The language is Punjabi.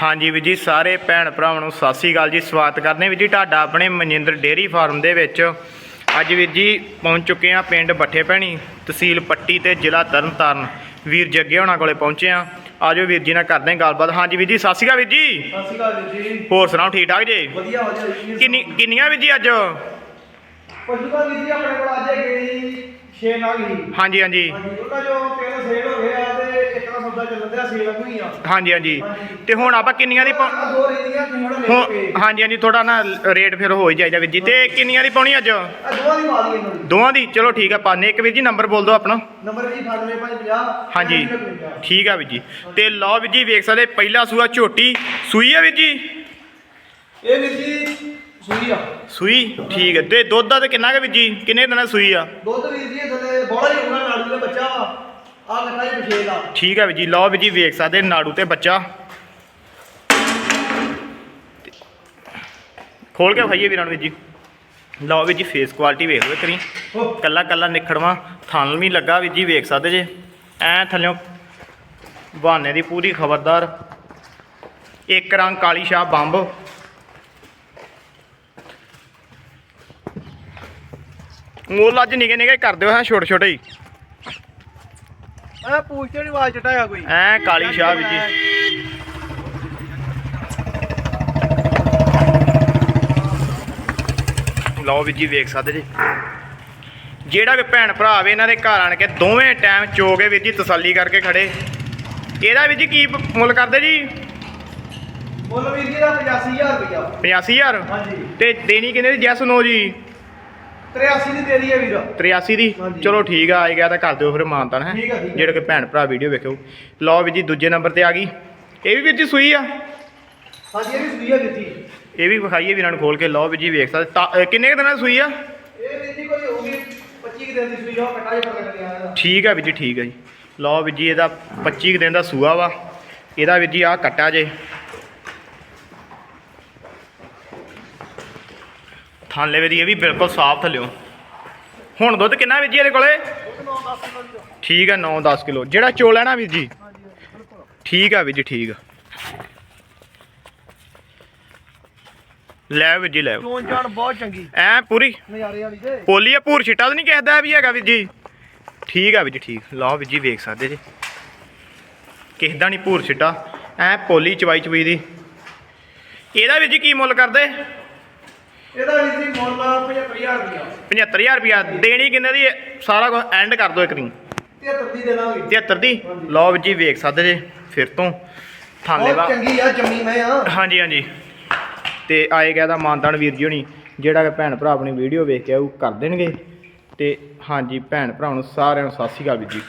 ਹਾਂਜੀ ਵੀਰ ਜੀ ਸਾਰੇ ਭੈਣ ਭਰਾਵਾਂ ਨੂੰ ਸਤਿ ਸ੍ਰੀ ਅਕਾਲ ਜੀ ਸਵਾਗਤ ਕਰਦੇ ਵੀਰ ਜੀ ਤੁਹਾਡਾ ਆਪਣੇ ਮਨਜਿੰਦਰ ਡੇਅਰੀ ਫਾਰਮ ਦੇ ਵਿੱਚ। ਅੱਜ ਵੀਰ ਜੀ ਪਹੁੰਚ ਚੁੱਕੇ ਆ ਪਿੰਡ ਬੱਠੇ ਭੈਣੀ ਤਹਿਸੀਲ ਪੱਟੀ ਤੇ ਜ਼ਿਲ੍ਹਾ ਤਰਨਤਾਰਨ। ਵੀਰ ਜੱਗੇ ਹੋਣਾ ਕੋਲੇ ਪਹੁੰਚੇ ਆ ਆਜੋ ਵੀਰ ਜੀ ਨਾਲ ਕਰਦੇ ਗੱਲਬਾਤ। ਹਾਂਜੀ ਵੀਰ ਜੀ ਸਤਿ ਸ੍ਰੀ ਅਕਾਲ ਵੀਰ ਜੀ। ਸਤਿ ਸ਼੍ਰੀ ਅਕਾਲ ਵੀਰ ਜੀ। ਹੋਰ ਸੁਣਾਓ ਠੀਕ ਠਾਕ ਜੀ? ਵਧੀਆ ਵਧੀਆ ਜੀ। ਕਿੰਨੀ ਕਿੰਨੀਆਂ ਵੀਰ ਜੀ ਅੱਜ? ਪਸ਼ੂ ਦਾ ਵੀਰ ਜੀ ਆਪਣੇ ਕੋਲ ਅੱਜ ਹੈਗੇ ਜੀ 6 ਨਾਗ ਹੀ। ਹਾਂਜੀ ਹਾਂਜੀ। ਹਾਂਜੀ ਉਹਨਾਂ ਜੋ ਤਿੰਨ ਸੇਲ ਹੋ ਗਏ ਆ ਚੱਲਣ ਦਿਆ ਸੇਲ ਹੋਈ ਆ। ਹਾਂਜੀ ਹਾਂਜੀ। ਤੇ ਹੁਣ ਆਪਾਂ ਕਿੰਨੀਆਂ ਦੀ ਪਾ- ਆਹ ਦੋ ਰੀਦੀਆਂ ਤੁਸੀਂ ਹੁਣ ਲੈ ਹੁਣ ਕੇ ਹਾਂਜੀ ਹਾਂਜੀ ਥੋੜਾ ਨਾ ਰੇਟ ਫਿਰ ਹੋ ਹੀ ਜਾਈਦਾ ਵੀਰ ਜੀ। ਤੇ ਕਿੰਨੀਆਂ ਦੀ ਪਾਉਣੀ ਅੱਜ? ਆ ਦੋਵਾਂ ਦੀ ਮਾਲੀ ਇਹਨਾਂ ਦੀ। ਦੋਵਾਂ ਦੀ? ਚਲੋ ਠੀਕ ਆ ਪਾਣੇ ਇੱਕ ਵੀਰ ਜੀ ਨੰਬਰ ਬੋਲ ਦਿਓ ਆਪਣਾ। ਨੰਬਰ ਜੀ 98550 ਹਾਂਜੀ। ਠੀਕ ਆ ਵੀਰ ਜੀ। ਤੇ ਲਓ ਵੀਰ ਜੀ ਵੇਖ ਸਕਦੇ ਪਹਿਲਾ ਸੂਆ ਝੋਟੀ। ਸੂਈ ਆ ਵੀਰ ਜੀ? ਇਹ ਵੀਰ ਜੀ ਸੂਈ ਆ। ਸੂਈ? ਠੀਕ ਹੈ ਤੇ ਦੁੱਧ ਦਾ ਤੇ ਕਿੰਨਾ ਕੁ ਵੀਰ ਜੀ? ਕਿੰਨੇ ਦਿਨਾਂ ਦੀ ਸੂਈ ਆ? ਦੁੱਧ ਵੀਰ ਜੀ ਥੱਲੇ ਬੋਲਾ ਹੀ ਹੋਣਾ ਨਾੜੂ ਦਾ ਬੱਚਾ ਵਾ। ਆ ਕੱਟਾ ਜੀ ਪਿਛੇ ਦਾ। ਠੀਕ ਆ ਵੀਰ ਜੀ ਲਓ ਵੀਰ ਜੀ ਵੇਖ ਸਕਦੇ ਨਾੜੂ ਤੇ ਬੱਚਾ। ਖੋਲ ਕੇ ਖਾਈਏ ਵੀਰਾਂ ਨੂੰ ਜੀ। ਲਓ ਵੀਰ ਜੀ ਫੇਸ ਕੁਆਲਿਟੀ ਵੇਖ ਲਓ ਕਰੀ ਹੋ ਕੱਲਾ ਕੱਲਾ ਨਿਖੜਵਾ ਥਣ ਵੀ ਲੱਗਾ ਵੀਰ ਜੀ ਵੇਖ ਸਕਦੇ ਜੇ। ਐ ਥੱਲਿਓਂ ਬਹਾਨੇ ਦੀ ਪੂਰੀ ਖਬਰਦਾਰ। ਇੱਕ ਰੰਗ ਕਾਲੀ ਸ਼ਾਹ ਬੰਬ। ਮੁੱਲ ਅੱਜ ਨਿਕੇ ਨਿਕੇ ਕਰ ਦਿਓ ਹਾਂ ਛੋਟੇ ਛੋਟੇ ਹੀ। ਆ ਪੁੱਛਦੇ ਨਹੀਂ ਆਵਾਜ਼ ਚਟਾਇਆ ਕੋਈ। ਐ ਕਾਲੀ ਸ਼ਾਹ ਜੀ। ਲਓ ਵੀਰ ਜੀ ਵੇਖ ਸਕਦੇ ਜੀ। ਜਿਹੜਾ ਵੀ ਭੈਣ ਭਰਾ ਆਵੇ ਇਹਨਾਂ ਦੇ ਘਰ ਆਣ ਕੇ ਦੋਵੇਂ ਟਾਈਮ ਚੋ ਕੇ ਵੀਰ ਜੀ ਤਸੱਲੀ ਕਰਕੇ ਖੜੇ। ਇਹਦਾ ਵੀਰ ਜੀ ਕੀ ਮੁੱਲ ਕਰਦੇ ਜੀ? ਮੁੱਲ ਵੀਰ ਜੀ ਦਾ 85000 ਰੁਪਇਆ। 85000 ਹਾਂਜੀ। ਤੇ ਦੇਣੀ ਕਿੰਨੇ ਦੀ? ਜੈਸ ਨੋ ਜੀ। 83 ਦੀ ਦੇ ਦਈਏ ਵੀਰ। 83 ਦੀ? ਹਾਂਜੀ। ਚਲੋ ਠੀਕ ਆ ਆਈ ਗਿਆ ਤਾਂ ਕਰ ਦਿਓ ਫਿਰ ਮਾਨਤਾਨ ਹੈ? ਠੀਕ ਆ, ਠੀਕ ਆ। ਜਿਹੜੇ ਕਿ ਭੈਣ ਭਰਾ ਵੀਡੀਓ ਵੇਖੋ ਲਓ ਵੀਰ ਜੀ ਦੂਜੇ ਨੰਬਰ ਤੇ ਆ ਗਈ। ਇਹ ਵੀ ਵੀਰ ਜੀ ਸੂਈ ਆ? ਹਾਂਜੀ ਇਹ ਵੀ ਸੂਈ ਆ ਵੀਰ ਜੀ। ਇਹ ਵੀ ਵਿਖਾਈਏ ਵੀਰਾਂ ਨੂੰ ਖੋਲ ਕੇ। ਲਓ ਵੀ ਜੀ ਵੇਖ ਸਕਦੇ। ਤਾਂ- ਅਹ ਕਿੰਨੇ ਕੁ ਦਿਨਾਂ ਦੀ ਸੂਈ ਆ? ਇਹ ਵੀਰ ਜੀ ਕੋਈ ਹੋਊਗੀ 25 ਕੁ ਦਿਨ ਦੀ ਸੂਈ ਆ ਉਹ ਕੱਟਾ ਜਿਹਾ ਪਤਾ ਲੱਗਿਆ ਇਹਦਾ ਠੀਕ ਆ ਵੀਰ ਜੀ ਠੀਕ ਆ ਜੀ। ਲਓ ਵੀਰ ਜੀ ਇਹਦਾ 25 ਕੁ ਦਿਨ ਦਾ ਸੂਆ ਵਾ। ਇਹਦਾ ਵੀਰ ਜੀ ਆ ਕੱਟਾ ਜੇ। ਥਾਲੇ ਵੀ ਦੀ ਇਹ ਵੀ ਬਿਲਕੁਲ ਸਾਫ਼ ਥੱਲਿਓ। ਹੁਣ ਦੁੱਧ ਕਿੰਨਾ ਵੀਰ ਜੀ ਇਹਦੇ ਕੋਲੇ? ਠੀਕ ਆ 9-10 ਕਿਲੋ। ਜਿਹੜਾ ਚੋਲ ਹੈ ਨਾ ਵੀਰ ਜੀ? ਠੀਕ ਆ ਵੀਰ ਜੀ ਠੀਕ। ਆ ਲੈ ਵੀਰ ਜੀ ਲੈ। ਚੋਣ ਜਾਣ ਬਹੁਤ ਚੰਗੀ। ਐ ਪੂਰੀ? ਨਜ਼ਾਰੇ ਵਾਲੀ ਤੇ। ਪੋਲੀ ਆ ਭੂਰ ਛਿੱਟਾ ਤਾਂ ਨਹੀਂ ਕਹਿਦਾ ਵੀ ਹੈਗਾ ਵੀਰ ਜੀ? ਠੀਕ ਆ ਵੀਰ ਜੀ ਠੀਕ। ਲਓ ਵੀਰ ਜੀ ਵੇਖ ਸਕਦੇ ਜੀ। ਕਿਸੇ ਦਾ ਨਹੀਂ ਭੂਰ ਛਿੱਟਾ। ਐ ਪੋਲੀ ਚਵਾਈ ਚਵਾਈ ਦੀ। ਇਹਦਾ ਵੀਰ ਜੀ ਕੀ ਮੁੱਲ ਕਰਦੇ? ਇਹਦਾ ਵੀਰ ਜੀ ਮੁੱਲ 75000 ਰੁਪਇਆ 75000 ਰੁਪਿਆ ਦੇਣੀ ਕਿੰਨੇ ਦੀ? ਸਾਰਾ ਕੁਝ ਐਂਡ ਕਰ ਦਿਓ ਇੱਕ ring 73 ਦੀ ਦੇ ਦਾਂਗੇ 73 ਦੀ ਲਓ ਵੀਰ ਜੀ ਵੇਖ ਸਕਦੇ ਜੀ ਫਿਰ ਤੋਂ। ਥਾਲੇ ਬਹੁਤ ਵਾ ਚੰਗੀ ਆ ਜੰਮੀ ਮੈਂ ਆ। ਹਾਂਜੀ ਹਾਂਜੀ। ਤੇ ਆਏ ਗਿਆ ਦਾ ਮਾਨਤਾਨ ਵੀਰ ਜੀ ਹੋਣੀ ਜਿਹੜਾ ਕਿ ਭੈਣ ਭਰਾ ਆਪਣੀ ਵੀਡੀਓ ਵੇਖ ਕੇ ਆਊ ਕਰ ਦੇਣਗੇ। ਤੇ ਹਾਂਜੀ ਭੈਣ ਭਰਾ ਨੂੰ ਸਾਰਿਆਂ ਨੂੰ ਸਤਿ ਸ਼੍ਰੀ ਅਕਾਲ ਵੀਰ ਜੀ।